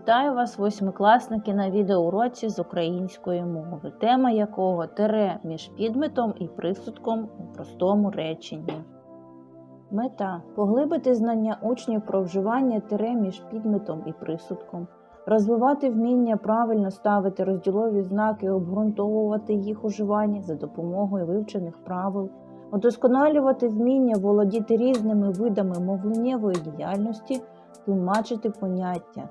Вітаю вас, восьмикласники, на відеоуроці з української мови, тема якого тире між підметом і присудком у простому реченні. Мета поглибити знання учнів про вживання тире між підметом і присудком, розвивати вміння правильно ставити розділові знаки, обґрунтовувати їх уживання за допомогою вивчених правил, удосконалювати вміння володіти різними видами мовленнєвої діяльності, тлумачити поняття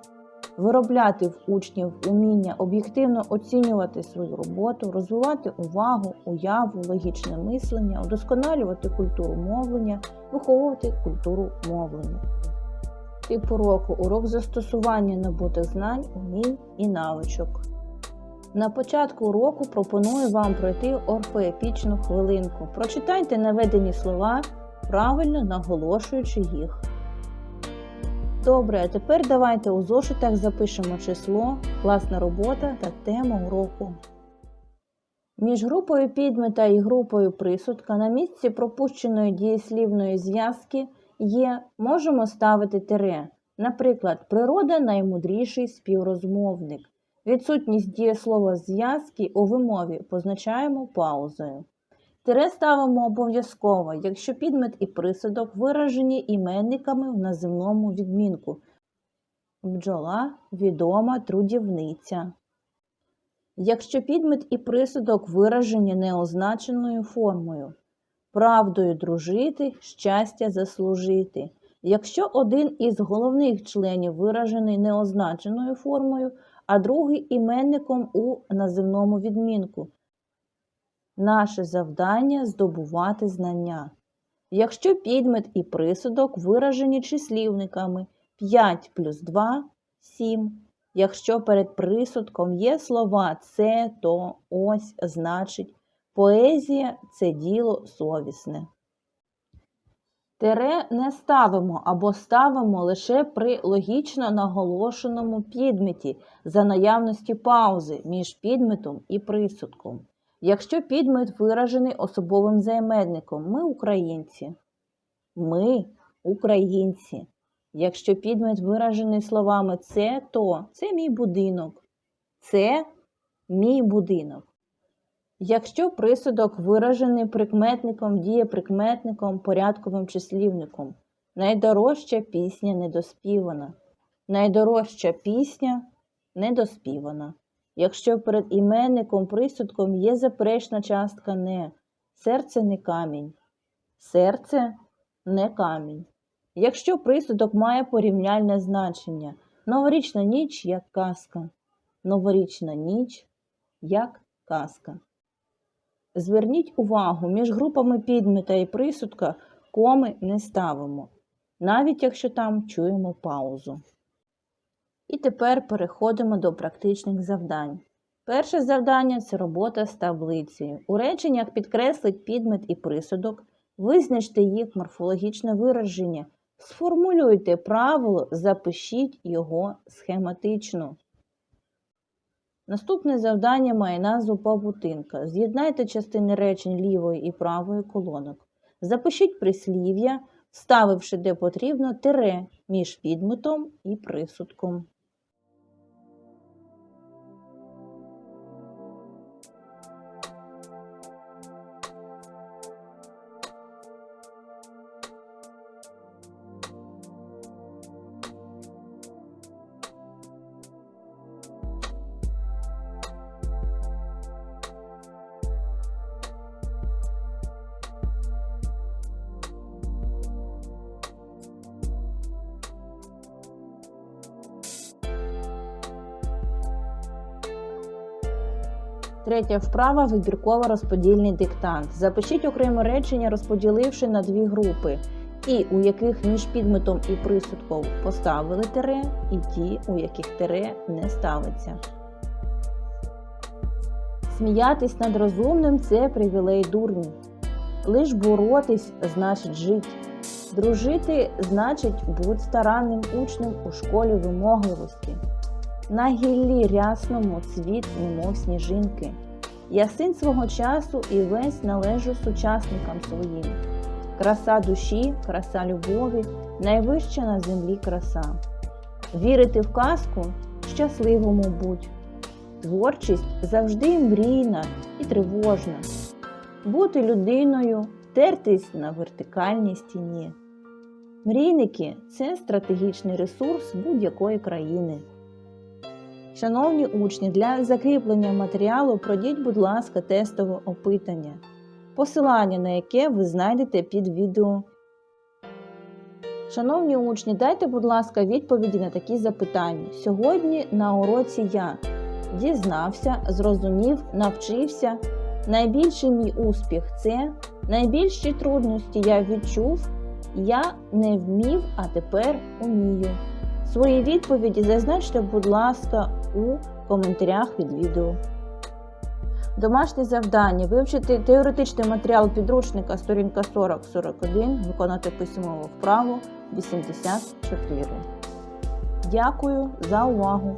виробляти в учнів уміння об'єктивно оцінювати свою роботу, розвивати увагу, уяву, логічне мислення, удосконалювати культуру мовлення, виховувати культуру мовлення. Тип уроку урок застосування набутих знань, умінь і навичок. На початку уроку пропоную вам пройти орфоепічну хвилинку. Прочитайте наведені слова, правильно наголошуючи їх. Добре, а тепер давайте у зошитах запишемо число, класна робота та тему уроку. Між групою підмета і групою присудка на місці пропущеної дієслівної зв'язки є можемо ставити тире. Наприклад, природа наймудріший співрозмовник. Відсутність дієслова зв'язки у вимові позначаємо паузою. Тире ставимо обов'язково, якщо підмет і присудок виражені іменниками в називному відмінку. Бджола відома трудівниця. Якщо підмет і присудок виражені неозначеною формою. Правдою дружити, щастя заслужити. Якщо один із головних членів виражений неозначеною формою, а другий іменником у називному відмінку. Наше завдання здобувати знання. Якщо підмет і присудок виражені числівниками 5 плюс 2 7. Якщо перед присудком є слова це, то, ось, значить, поезія це діло совісне. Тере не ставимо або ставимо лише при логічно наголошеному підметі за наявності паузи між підметом і присудком. Якщо підмет виражений особовим займенником, ми українці. Ми українці. Якщо підмет виражений словами це, то це мій будинок. Це мій будинок. Якщо присудок виражений прикметником, дієприкметником, порядковим числівником, найдорожча пісня недоспівана. Найдорожча пісня недоспівана. Якщо перед іменником присудком є заперечна частка не, серце не камінь, серце не камінь. Якщо присудок має порівняльне значення, новорічна ніч як казка, новорічна ніч як казка. Зверніть увагу, між групами підмета і присудка коми не ставимо, навіть якщо там чуємо паузу. І тепер переходимо до практичних завдань. Перше завдання це робота з таблицею. У реченнях підкреслить підмет і присудок, визначте їх морфологічне вираження, сформулюйте правило, запишіть його схематично. Наступне завдання має назву павутинка. З'єднайте частини речень лівої і правої колонок. Запишіть прислів'я, вставивши де потрібно тире між підметом і присудком. Третя вправа вибірково розподільний диктант. Запишіть окремо речення, розподіливши на дві групи, ті, у яких між підметом і присудком поставили тире, і ті, у яких тире не ставиться. Сміятись над розумним це привілей дурні. Лиш боротись значить жить. Дружити значить будь старанним учнем у школі вимогливості. На гіллі рясному цвіт, немов сніжинки. Я син свого часу і весь належу сучасникам своїм. Краса душі, краса любові, найвища на землі краса. Вірити в казку щасливому будь. Творчість завжди мрійна і тривожна. Бути людиною, тертись на вертикальній стіні. Мрійники це стратегічний ресурс будь-якої країни. Шановні учні, для закріплення матеріалу пройдіть, будь ласка, тестове опитання, посилання на яке ви знайдете під відео. Шановні учні, дайте, будь ласка, відповіді на такі запитання. Сьогодні на уроці я дізнався, зрозумів, навчився. Найбільший мій успіх це найбільші трудності я відчув, я не вмів, а тепер умію. Свої відповіді зазначте, будь ласка, у коментарях під відео. Домашнє завдання вивчити теоретичний матеріал підручника сторінка 40-41, виконати письмову вправу 84. Дякую за увагу!